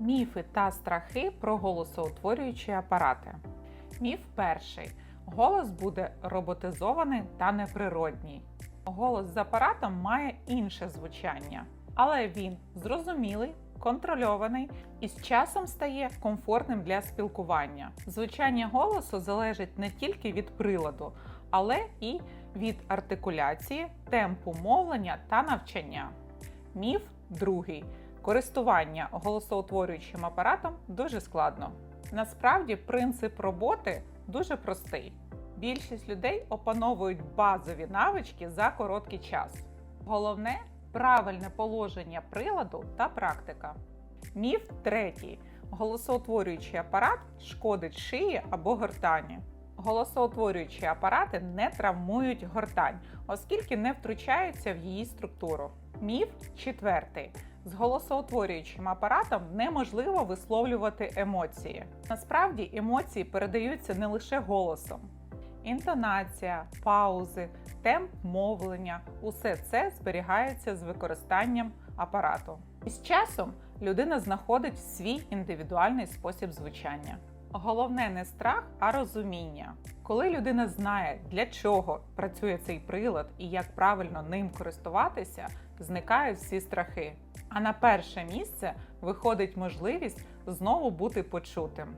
Міфи та страхи про голосоутворюючі апарати. Міф перший. Голос буде роботизований та неприродній. Голос з апаратом має інше звучання, але він зрозумілий, контрольований і з часом стає комфортним для спілкування. Звучання голосу залежить не тільки від приладу, але і від артикуляції, темпу мовлення та навчання. Міф другий. Користування голосоутворюючим апаратом дуже складно. Насправді принцип роботи дуже простий. Більшість людей опановують базові навички за короткий час. Головне правильне положення приладу та практика. Міф третій. Голосоутворюючий апарат шкодить шиї або гортані. Голосоутворюючі апарати не травмують гортань, оскільки не втручаються в її структуру. Міф четвертий. З голосоутворюючим апаратом неможливо висловлювати емоції. Насправді емоції передаються не лише голосом. Інтонація, паузи, темп мовлення усе це зберігається з використанням апарату. І з часом людина знаходить свій індивідуальний спосіб звучання. Головне не страх, а розуміння. Коли людина знає, для чого працює цей прилад і як правильно ним користуватися, зникають всі страхи. А на перше місце виходить можливість знову бути почутим.